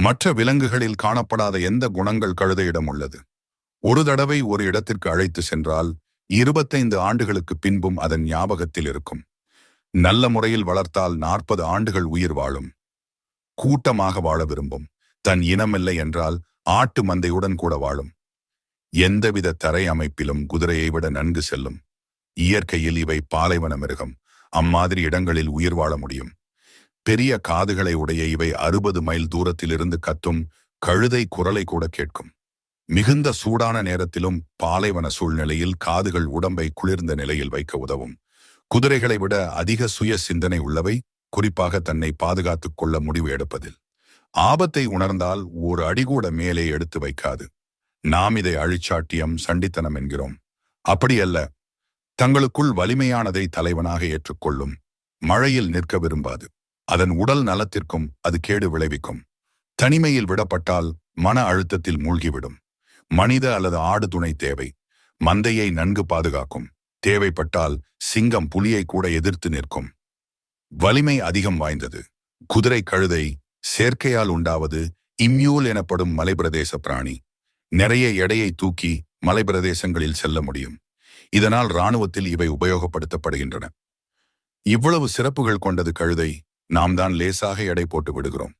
மற்ற விலங்குகளில் காணப்படாத எந்த குணங்கள் கழுதையிடம் உள்ளது ஒரு தடவை ஒரு இடத்திற்கு அழைத்து சென்றால் இருபத்தைந்து ஆண்டுகளுக்கு பின்பும் அதன் ஞாபகத்தில் இருக்கும். நல்ல முறையில் வளர்த்தால் நாற்பது ஆண்டுகள் உயிர் வாழும். கூட்டமாக வாழ விரும்பும். தன் இனமில்லை என்றால் ஆட்டு மந்தையுடன் கூட வாழும். எந்தவித தரை அமைப்பிலும் குதிரையை விட நன்கு செல்லும். இயற்கையில் இவை பாலைவன மிருகம். அம்மாதிரி இடங்களில் உயிர் வாழ முடியும். பெரிய காதுகளை உடைய இவை அறுபது மைல் தூரத்திலிருந்து கத்தும் கழுதை குரலை கூட கேட்கும். மிகுந்த சூடான நேரத்திலும் பாலைவன சூழ்நிலையில் காதுகள் உடம்பை குளிர்ந்த நிலையில் வைக்க உதவும். குதிரைகளை விட அதிக சுய சிந்தனை உள்ளவை குறிப்பாக தன்னை பாதுகாத்துக் கொள்ள முடிவு எடுப்பதில். ஆபத்தை உணர்ந்தால் ஒரு அடிகூட மேலே எடுத்து வைக்காது. நாம் இதை அழிச்சாட்டியம் சண்டித்தனம் என்கிறோம். அப்படியல்ல. தங்களுக்குள் வலிமையானதை தலைவனாக ஏற்றுக்கொள்ளும். மழையில் நிற்க விரும்பாது. அதன் உடல் நலத்திற்கும் அது கேடு விளைவிக்கும். தனிமையில் விடப்பட்டால் மன அழுத்தத்தில் மூழ்கிவிடும். மனித அல்லது ஆடு துணை தேவை. மந்தையை நன்கு பாதுகாக்கும். தேவைப்பட்டால் சிங்கம் புலியை கூட எதிர்த்து நிற்கும். வலிமை அதிகம் வாய்ந்தது. குதிரை கழுதை சேர்க்கையால் உண்டாவது இம்யூல் எனப்படும் மலைப்பிரதேச பிராணி. நிறைய எடையை தூக்கி மலைப்பிரதேசங்களில் செல்ல முடியும். இதனால் இராணுவத்தில் இவை உபயோகப்படுத்தப்படுகின்றன. இவ்வளவு சிறப்புகள் கொண்டது கழுதை நாம் தான் லேசாக எடை போட்டு விடுகிறோம்.